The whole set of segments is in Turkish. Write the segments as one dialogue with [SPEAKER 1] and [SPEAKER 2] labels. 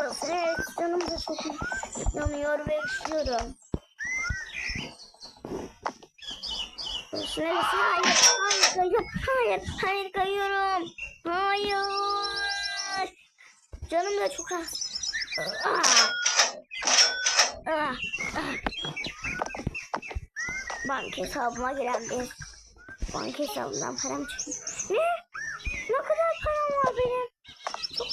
[SPEAKER 1] Evet canım da çok yanıyor ve üşüyorum. Hayır, hayır kayıyorum. Hayır, hayır kayıyorum. Hayır. Canım da çok az. Ah. Ah, ah. Banka hesabıma giren bir banka hesabından param çıkıyor. Ne? Ne kadar?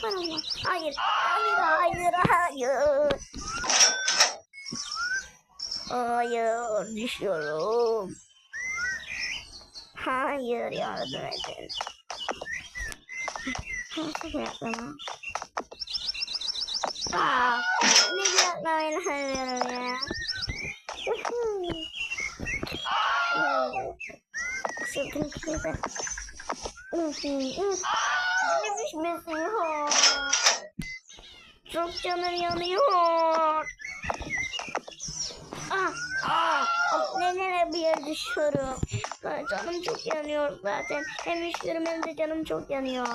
[SPEAKER 1] Var. Hayır, hayır, hayır, hayır. Hayır, düşüyorum. Hayır, yardım edin. Nasıl bıraklama? Aa, ne bıraklamayı seviyorum ya. Sırtım kırıldı. Ne düşmesin. Çok canım yanıyor. Ah, ah, ah, ne ne bir yere düşüyorum. Canım çok yanıyor zaten. Hem üşüyorum hem de canım çok yanıyor.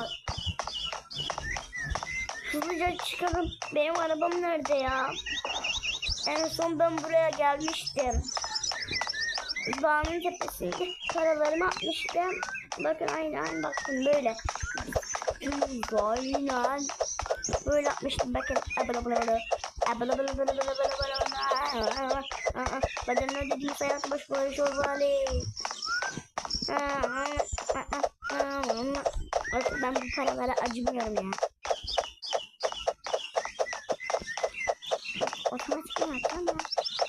[SPEAKER 1] Hızlıca çıkalım. Benim arabam nerede ya? En son ben buraya gelmiştim. Dağın tepesinde paralarımı atmıştım. Bakın aynen bakın böyle. Aynen. Böyle atmıştım bakın. Abla abla abla. Abla abla abla abla abla abla. Bedenler dediğiniz hayatı boş boş olmalı. Ben bu paralara acımıyorum ya. Otomatik yaptı ama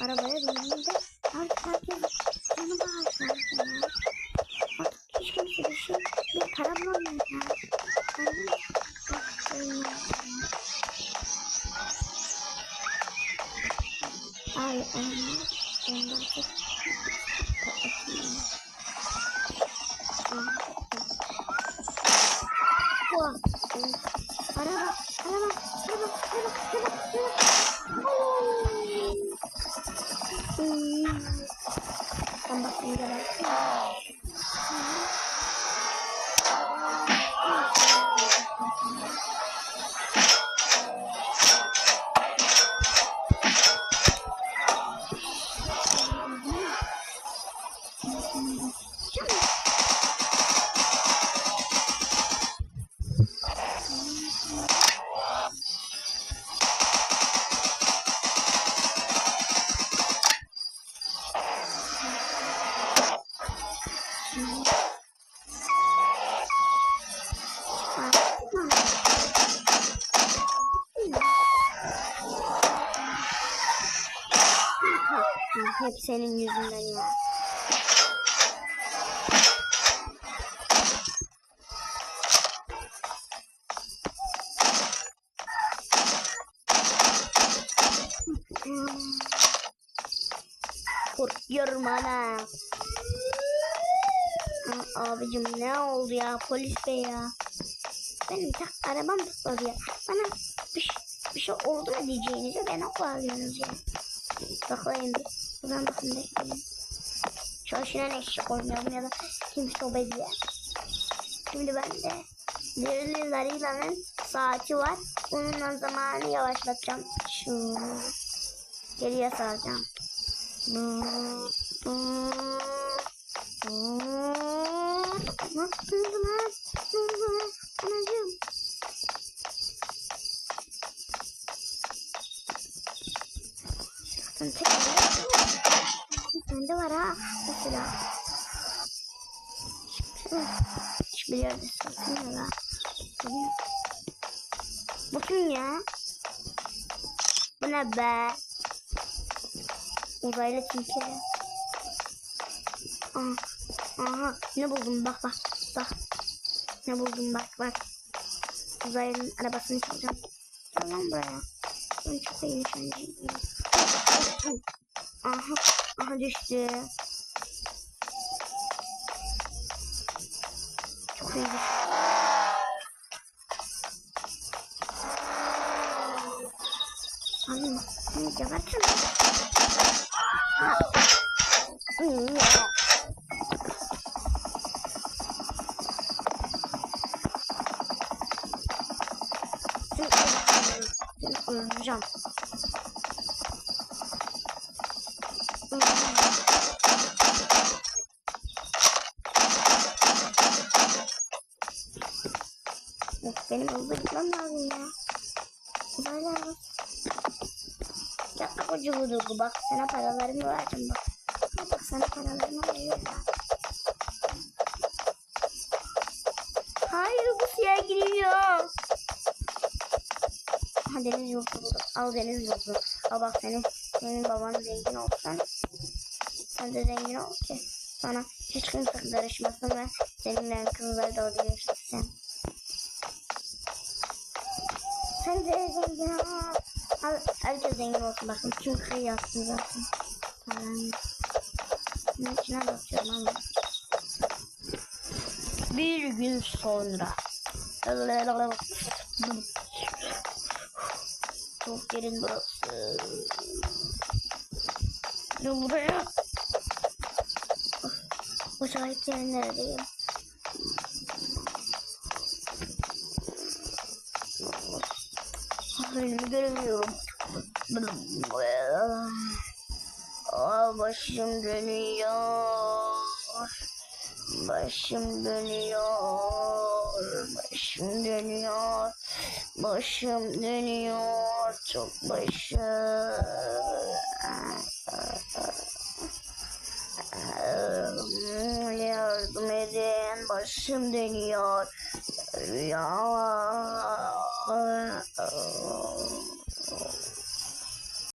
[SPEAKER 1] arabaya bindiğimde artık herkes canı bağırsın. Artık hiç kimse bir şey bir para bulamıyor ya. Ben de çok hastayım ya. Ay Hep senin yüzünden ya. Korkuyorum ana. Abicim ne oldu ya polis bey ya. Benim tak arabam tutmadı ya. Bana bir, bir şey oldu mu diyeceğinize beni bağlıyorsunuz ya. Bakayım bir. Buradan bakın bekleyin. Çalışılan eşek olmayalım ya da kimse o diye. Şimdi bende Dirili Larila'nın saati var. Bununla zamanı yavaşlatacağım. Şu geriye saracağım. Ne yaptın lan? Ne oldu lan? Anacığım. Sen tek Bende var ha. Mesela. Hiç biliyorum. Bu kim ya? Bu ne be? Uzaylı çünkü. Aha, aha ne buldum bak bak bak. Ne buldum bak bak. Uzaylının arabasını çalacağım. Tamam buraya. Ben çok iyi nişancıyım. Aha, aha düştü. Çok iyi. Abi, ne gebertin? Hmm, benim hızlı gitmem lazım ya. Böyle. Ya koca vurugu bak sana paralarımı verdim bak. Bak sana paralarımı veriyorum. Hayır bu siyah giriyor. Ha deniz yolcu buldum. Al deniz yolcu. Al bak senin, senin baban zengin olsan. Sen de zengin ol ki. Sana hiç kimse karışmasın ve seninle kızlar dalga geçsin. Sen de zengin ol. Al, herkes zengin olsun bakın. Kim kıyı yapsın zaten. Paranı. Bunun içine bakıyorum ama. Bir gün sonra. Çok derin burası. Ne buraya? Bu sahiplerin Önümü göremiyorum. Aa, başım dönüyor. Başım dönüyor. Başım dönüyor. Başım dönüyor. Çok başım. Yardım edin. Başım dönüyor. Ya.